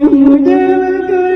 You never could.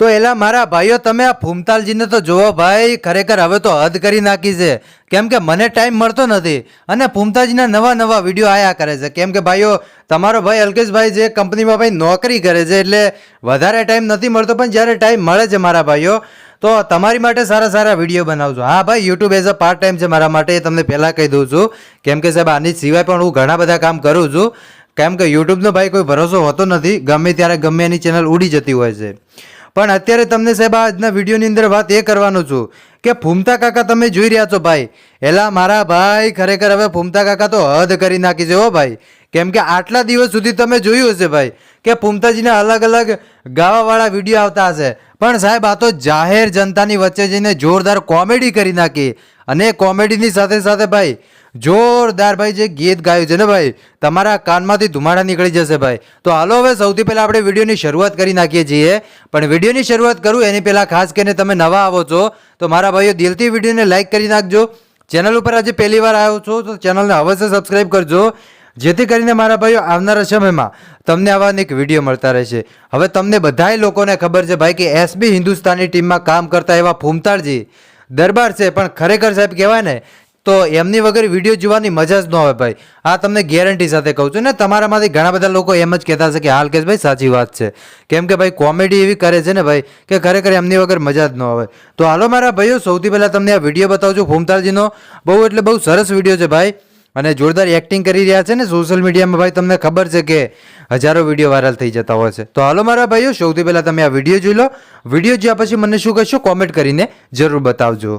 તો એલા મારા ભાઈઓ, તમે આ ફૂમતાલજીને તો જોવો ભાઈ, ખરેખર હવે તો હદ કરી નાખી છે. કેમ કે મને ટાઈમ મળતો નથી અને ફૂમતાજીના નવા નવા વીડિયો આયા કરે છે. કેમ કે ભાઈઓ, તમારો ભાઈ અલ્કેશભાઈ જે કંપનીમાં ભાઈ નોકરી કરે છે, એટલે વધારે ટાઈમ નથી મળતો, પણ જ્યારે ટાઈમ મળે છે મારા ભાઈઓ, તો તમારી માટે સારા સારા વીડિયો બનાવજો. હા ભાઈ YouTube as a part time છે મારા માટે, એ તમને પહેલાં કહી દઉં છું. કેમ કે સાહેબ, આની સિવાય પણ હું ઘણા બધા કામ કરું છું. કેમ કે યુટ્યુબનો ભાઈ કોઈ ભરોસો હોતો નથી. ગમે ત્યારે ગમે એની ચેનલ ઉડી જતી હોય છે. પણ અત્યારે તમને સાહેબ આજના વિડીયોની અંદર વાત એ કરવાનો છું કે ફૂમતા કાકા તમે જોઈ રહ્યા છો ભાઈ. એલા મારા ભાઈ ખરેખર હવે ફૂમતા કાકા તો હદ કરી નાખી છે હો ભાઈ. કેમ કે આટલા દિવસ સુધી તમે જોયું હશે ભાઈ કે ફૂમતાજીના અલગ અલગ ગાવાવાળા વીડિયો આવતા હશે. પણ સાહેબ આ તો જાહેર જનતાની વચ્ચે જઈને જોરદાર કોમેડી કરી નાખી. અને કોમેડીની સાથે સાથે ભાઈ, જોરદાર ભાઈ જે ગીત ગાયું છે ને ભાઈ, તમારા કાનમાંથી ધુમાડા નીકળી જશે ભાઈ. તો હાલો હવે સૌથી પહેલાં આપણે વિડીયોની શરૂઆત કરી નાખીએ છીએ. પણ વિડીયોની શરૂઆત કરું, એની પહેલાં ખાસ કરીને તમે નવા આવો છો, તો મારા ભાઈઓ દિલથી વિડીયોને લાઇક કરી નાખજો. ચેનલ ઉપર આજે પહેલી વાર આવ્યો છો, તો ચેનલને અવશ્ય સબસ્ક્રાઈબ કરજો. જેથી કરીને મારા ભાઈઓ આવનારા સમયમાં તમને આવા એક વીડિયો મળતા રહેશે. હવે તમને બધાય લોકોને ખબર છે ભાઈ કે એસબી હિન્દુસ્તાની ટીમમાં કામ કરતા એવા ફૂમતાળજી દરબાર છે, પણ ખરેખર સાહેબ કહેવાય ને, તો એમની વગર વીડિયો જોવાની મજા જ ન આવે ભાઈ. આ તમને ગેરંટી સાથે કહું છું ને, તમારામાંથી ઘણા બધા લોકો એમ જ કહેતા હશે કે હાલ કે ભાઈ, સાચી વાત છે. કેમ કે ભાઈ, કોમેડી એવી કરે છે ને ભાઈ, કે ખરેખર એમની વગર મજા જ ન આવે. તો હાલો મારા ભાઈઓ, સૌથી પહેલાં તમને આ વીડિયો બતાવું છું ભૂમતાલજીનો બહુ એટલે બહુ સરસ વીડિયો છે ભાઈ. અને જોરદાર એક્ટિંગ કરી રહ્યા છે ને સોશિયલ મીડિયામાં ભાઈ, તમને ખબર છે કે હજારો વીડિયો વાયરલ થઈ જતા હોય છે. તો હાલો મારા ભાઈઓ, સૌથી પહેલાં તમે આ વીડિયો જોઈ લો. વીડિયો જોયા પછી મને શું કહેશો? કોમેન્ટ કરીને જરૂર બતાવજો.